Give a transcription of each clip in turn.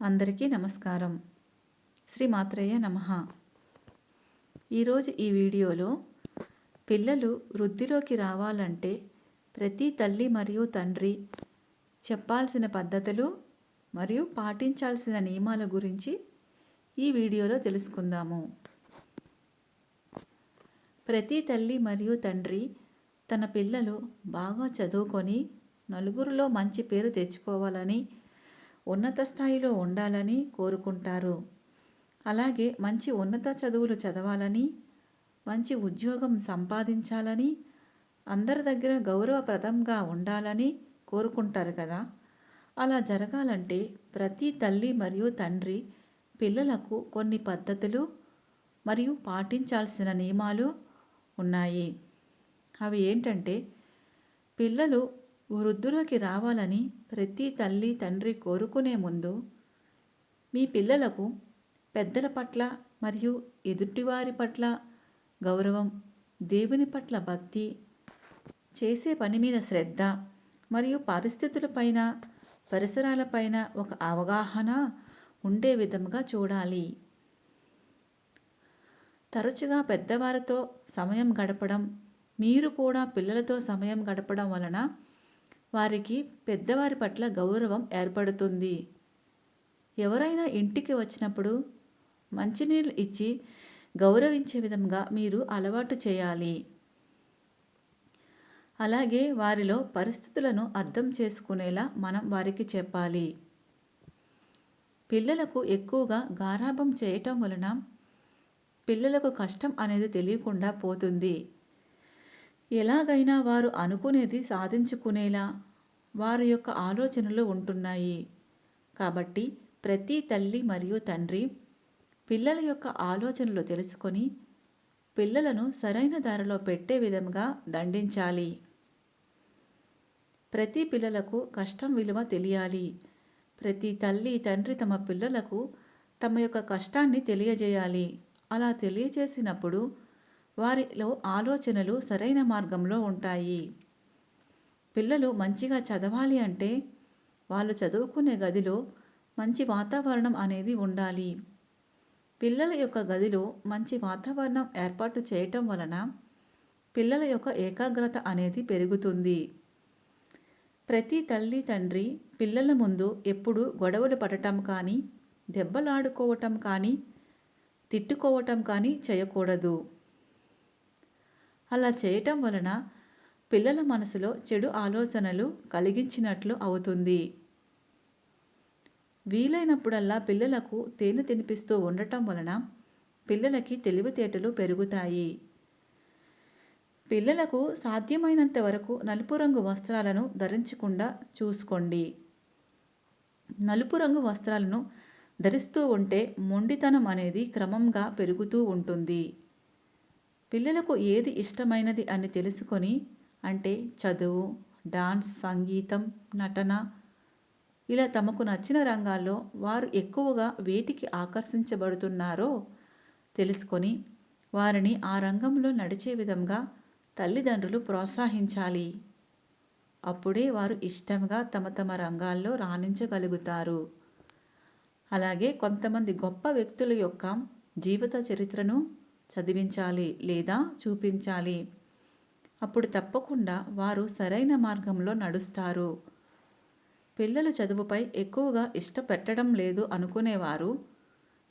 అందరికీ నమస్కారం. శ్రీ మాత్రేయ నమ. ఈరోజు ఈ వీడియోలో పిల్లలు వృద్ధిలోకి రావాలంటే ప్రతి తల్లి మరియు తండ్రి చెప్పాల్సిన పద్ధతులు మరియు పాటించాల్సిన నియమాల గురించి ఈ వీడియోలో తెలుసుకుందాము. ప్రతి తల్లి మరియు తండ్రి తన పిల్లలు బాగా చదువుకొని నలుగురిలో మంచి పేరు తెచ్చుకోవాలని ఉన్నత స్థాయిలో ఉండాలని కోరుకుంటారు. అలాగే మంచి ఉన్నత చదువులు చదవాలని మంచి ఉద్యోగం సంపాదించాలని అందరి దగ్గర గౌరవప్రదంగా ఉండాలని కోరుకుంటారు కదా. అలా జరగాలంటే ప్రతి తల్లి మరియు తండ్రి పిల్లలకు కొన్ని పద్ధతులు మరియు పాటించాల్సిన నియమాలు ఉన్నాయి. అవి ఏంటంటే పిల్లలు వృద్ధులోకి రావాలని ప్రతి తల్లి తండ్రి కోరుకునే ముందు మీ పిల్లలకు పెద్దల పట్ల మరియు ఎదుటివారి పట్ల గౌరవం దేవుని పట్ల భక్తి చేసే పని మీద శ్రద్ధ మరియు పరిస్థితులపైన పరిసరాలపైన ఒక అవగాహన ఉండే విధంగా చూడాలి. తరచుగా పెద్దవారితో సమయం గడపడం మీరు కూడా పిల్లలతో సమయం గడపడం వలన వారికి పెద్దవారి పట్ల గౌరవం ఏర్పడుతుంది. ఎవరైనా ఇంటికి వచ్చినప్పుడు మంచినీళ్ళు ఇచ్చి గౌరవించే విధంగా మీరు అలవాటు చేయాలి. అలాగే వారిలో పరిస్థితులను అర్థం చేసుకునేలా మనం వారికి చెప్పాలి. పిల్లలకు ఎక్కువగా గారాభం చేయటం వలన పిల్లలకు కష్టం అనేది తెలియకుండా పోతుంది. ఎలాగైనా వారు అనుకునేది సాధించుకునేలా వారి యొక్క ఆలోచనలు ఉంటున్నాయి. కాబట్టి ప్రతి తల్లి మరియు తండ్రి పిల్లల యొక్క ఆలోచనలు తెలుసుకొని పిల్లలను సరైన దారిలో పెట్టే విధంగా దండించాలి. ప్రతి పిల్లలకు కష్టం విలువ తెలియాలి. ప్రతి తల్లి తండ్రి తమ పిల్లలకు తమ యొక్క కష్టాన్ని తెలియజేయాలి. అలా తెలియజేసినప్పుడు వారిలో ఆలోచనలు సరైన మార్గంలో ఉంటాయి. పిల్లలు మంచిగా చదవాలి అంటే వాళ్ళు చదువుకునే గదిలో మంచి వాతావరణం అనేది ఉండాలి. పిల్లల యొక్క గదిలో మంచి వాతావరణం ఏర్పాటు చేయటం వలన పిల్లల యొక్క ఏకాగ్రత అనేది పెరుగుతుంది. ప్రతి తల్లి తండ్రి పిల్లల ముందు ఎప్పుడు గొడవలు పడటం కానీ దెబ్బలాడుకోవటం కానీ తిట్టుకోవటం కానీ చేయకూడదు. అలా చేయటం వలన పిల్లల మనసులో చెడు ఆలోచనలు కలిగించినట్లు అవుతుంది. వీలైనప్పుడల్లా పిల్లలకు తేనె తినిపిస్తూ ఉండటం వలన పిల్లలకి తెలివితేటలు పెరుగుతాయి. పిల్లలకు సాధ్యమైనంత వరకు నలుపు రంగు వస్త్రాలను ధరించకుండా చూసుకోండి. నలుపు రంగు వస్త్రాలను ధరిస్తూ ఉంటే మొండితనం అనేది క్రమంగా పెరుగుతూ ఉంటుంది. పిల్లలకు ఏది ఇష్టమైనది అని తెలుసుకొని అంటే చదువు డాన్స్ సంగీతం నటన ఇలా తమకు నచ్చిన రంగాల్లో వారు ఎక్కువగా వేటికి ఆకర్షించబడుతున్నారో తెలుసుకొని వారిని ఆ రంగంలో నడిచే విధంగా తల్లిదండ్రులు ప్రోత్సహించాలి. అప్పుడే వారు ఇష్టంగా తమ తమ రంగాల్లో రాణించగలుగుతారు. అలాగే కొంతమంది గొప్ప వ్యక్తుల యొక్క జీవిత చరిత్రను చదివించాలి లేదా చూపించాలి. అప్పుడు తప్పకుండా వారు సరైన మార్గంలో నడుస్తారు. పిల్లలు చదువుపై ఎక్కువగా ఇష్టపెట్టడం లేదు అనుకునేవారు.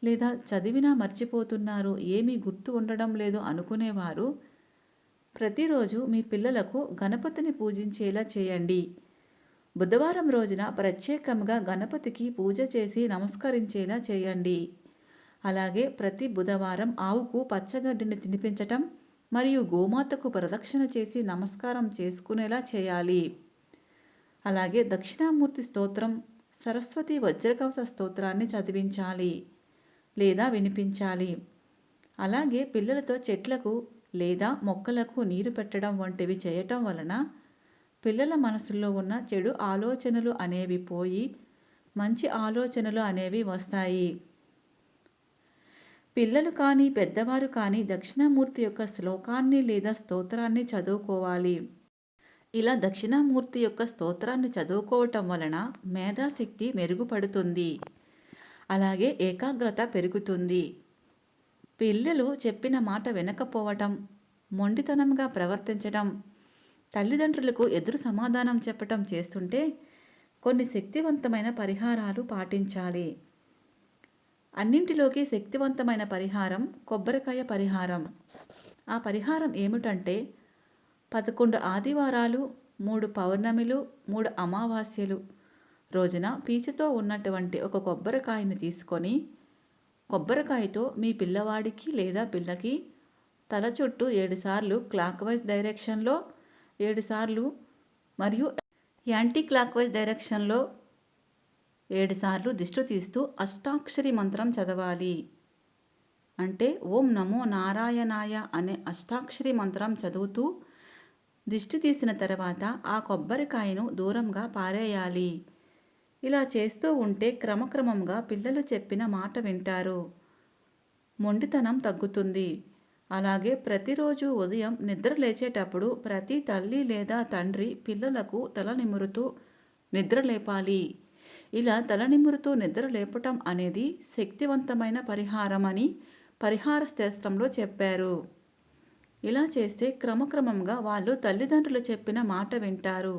లేదా చదివినా మర్చిపోతున్నారు ఏమీ గుర్తు ఉండడం లేదు అనుకునేవారు. ప్రతిరోజు మీ పిల్లలకు గణపతిని పూజించేలా చేయండి. బుధవారం రోజున ప్రత్యేకంగా గణపతికి పూజ చేసి నమస్కరించేలా చేయండి. అలాగే ప్రతి బుధవారం ఆవుకు పచ్చగడ్డిని తినిపించటం మరియు గోమాతకు ప్రదక్షిణ చేసి నమస్కారం చేసుకునేలా చేయాలి. అలాగే దక్షిణామూర్తి స్తోత్రం సరస్వతి వజ్రకవచ స్తోత్రాన్ని చదివించాలి లేదా వినిపించాలి. అలాగే పిల్లలతో చెట్లకు లేదా మొక్కలకు నీరు పెట్టడం వంటివి చేయటం వలన పిల్లల మనసులో ఉన్న చెడు ఆలోచనలు అనేవి పోయి మంచి ఆలోచనలు అనేవి వస్తాయి. పిల్లలు కానీ పెద్దవారు కానీ దక్షిణామూర్తి యొక్క శ్లోకాన్ని లేదా స్తోత్రాన్ని చదువుకోవాలి. ఇలా దక్షిణామూర్తి యొక్క స్తోత్రాన్ని చదువుకోవటం వలన మేధాశక్తి మెరుగుపడుతుంది. అలాగే ఏకాగ్రత పెరుగుతుంది. పిల్లలు చెప్పిన మాట వినకపోవటం మొండితనంగా ప్రవర్తించడం తల్లిదండ్రులకు ఎదురు సమాధానం చెప్పటం చేస్తుంటే కొన్ని శక్తివంతమైన పరిహారాలు పాటించాలి. అన్నింటిలోకి శక్తివంతమైన పరిహారం కొబ్బరికాయ పరిహారం. ఆ పరిహారం ఏమిటంటే పదకొండు ఆదివారాలు మూడు పౌర్ణమిలు మూడు అమావాస్యలు. రోజున పీచుతో ఉన్నటువంటి ఒక కొబ్బరికాయను తీసుకొని కొబ్బరికాయతో మీ పిల్లవాడికి లేదా పిల్లకి తల చుట్టూ ఏడుసార్లు క్లాక్ వైజ్ డైరెక్షన్లో ఏడుసార్లు మరియు యాంటీ క్లాక్ వైజ్ డైరెక్షన్లో ఏడుసార్లు దిష్టి తీస్తూ అష్టాక్షరి మంత్రం చదవాలి. అంటే ఓం నమో నారాయణాయ అనే అష్టాక్షరి మంత్రం చదువుతూ దిష్టి తీసిన తర్వాత ఆ కొబ్బరికాయను దూరంగా పారేయాలి. ఇలా చేస్తూ ఉంటే క్రమక్రమంగా పిల్లలు చెప్పిన మాట వింటారు. మొండితనం తగ్గుతుంది. అలాగే ప్రతిరోజు ఉదయం నిద్ర లేచేటప్పుడు ప్రతి తల్లి లేదా తండ్రి పిల్లలకు తల నిమురుతూ నిద్ర లేపాలి. ఇలా తలనిమురుతో నిద్ర లేపటం అనేది శక్తివంతమైన పరిహారం అని పరిహార శాస్త్రంలో చెప్పారు. ఇలా చేస్తే క్రమక్రమంగా వాళ్ళు తల్లిదండ్రులు చెప్పిన మాట వింటారు.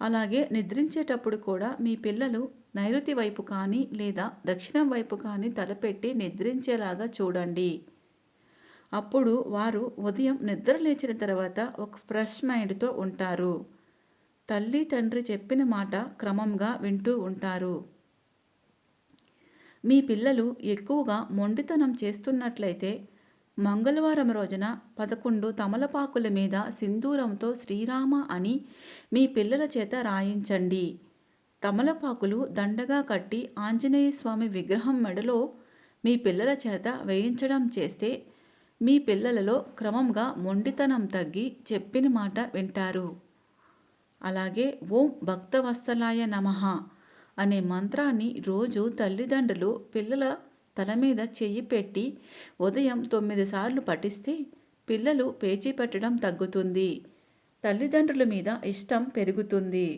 అలాగే నిద్రించేటప్పుడు కూడా మీ పిల్లలు నైరుతి వైపు కానీ లేదా దక్షిణం వైపు కానీ తలపెట్టి నిద్రించేలాగా చూడండి. అప్పుడు వారు ఉదయం నిద్ర లేచిన తర్వాత ఒక ఫ్రెష్ మైండ్తో ఉంటారు. తల్లి తండ్రి చెప్పిన మాట క్రమంగా వింటూ ఉంటారు. మీ పిల్లలు ఎక్కువగా మొండితనం చేస్తున్నట్లయితే మంగళవారం రోజున పదకొండు తమలపాకుల మీద సింధూరంతో శ్రీరామ అని మీ పిల్లల చేత రాయించండి. తమలపాకులు దండగా కట్టి ఆంజనేయ స్వామి విగ్రహం మెడలో మీ పిల్లల చేత వేయించడం చేస్తే మీ పిల్లలలో క్రమంగా మొండితనం తగ్గి చెప్పిన మాట వింటారు. అలాగే ఓం భక్తవత్సలాయ నమ అనే మంత్రాన్ని రోజు తల్లిదండ్రులు పిల్లల తల మీద చెయ్యి పెట్టి ఉదయం తొమ్మిది సార్లు పఠిస్తే పిల్లలు పేచీ పెట్టడం తగ్గుతుంది. తల్లిదండ్రుల మీద ఇష్టం పెరుగుతుంది.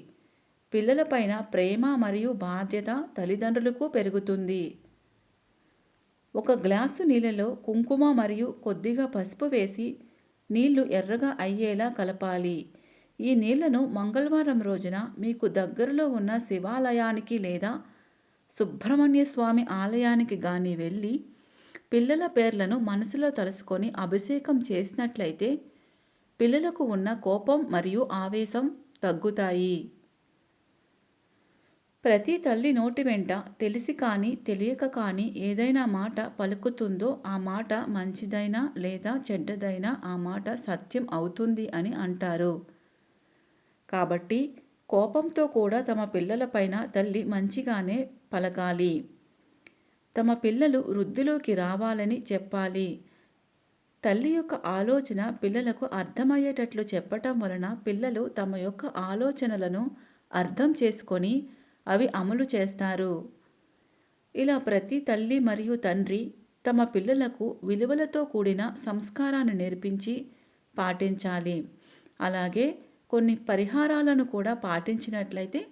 పిల్లలపైన ప్రేమ మరియు బాధ్యత తల్లిదండ్రులకు పెరుగుతుంది. ఒక గ్లాసు నీళ్ళలో కుంకుమ మరియు కొద్దిగా పసుపు వేసి నీళ్ళు ఎర్రగా అయ్యేలా కలపాలి. ఈ నీళ్ళను మంగళవారం రోజున మీకు దగ్గరలో ఉన్న శివాలయానికి లేదా సుబ్రహ్మణ్య స్వామి ఆలయానికి గాని వెళ్ళి పిల్లల పేర్లను మనసులో తలుసుకొని అభిషేకం చేసినట్లయితే పిల్లలకు ఉన్న కోపం మరియు ఆవేశం తగ్గుతాయి. ప్రతి తల్లి నోటి వెంట తెలిసి కానీ తెలియక కానీ ఏదైనా మాట పలుకుతుందో ఆ మాట మంచిదైనా లేదా చెడ్డదైనా ఆ మాట సత్యం అవుతుంది అని అంటారు. కాబట్టి కోపంతో కూడా తమ పిల్లలపైన తల్లి మంచిగానే పలకాలి. తమ పిల్లలు వృద్ధిలోకి రావాలని చెప్పాలి. తల్లి యొక్క ఆలోచన పిల్లలకు అర్థమయ్యేటట్లు చెప్పటం వలన పిల్లలు తమ యొక్క ఆలోచనలను అర్థం చేసుకొని అవి అమలు చేస్తారు. ఇలా ప్రతి తల్లి మరియు తండ్రి తమ పిల్లలకు విలువలతో కూడిన సంస్కారాన్ని నేర్పించి పాటించాలి. అలాగే కొన్ని పరిహారాలను కూడా పాటించినట్లయితే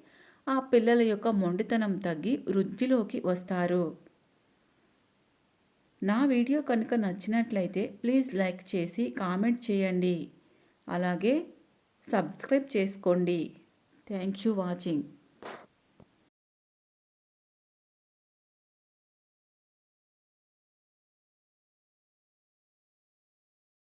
ఆ పిల్లల యొక్క మొండితనం తగ్గి వృద్ధిలోకి వస్తారు. నా వీడియో కనుక నచ్చినట్లయితే ప్లీజ్ లైక్ చేసి కామెంట్ చేయండి. అలాగే సబ్స్క్రైబ్ చేసుకోండి. Thank you watching.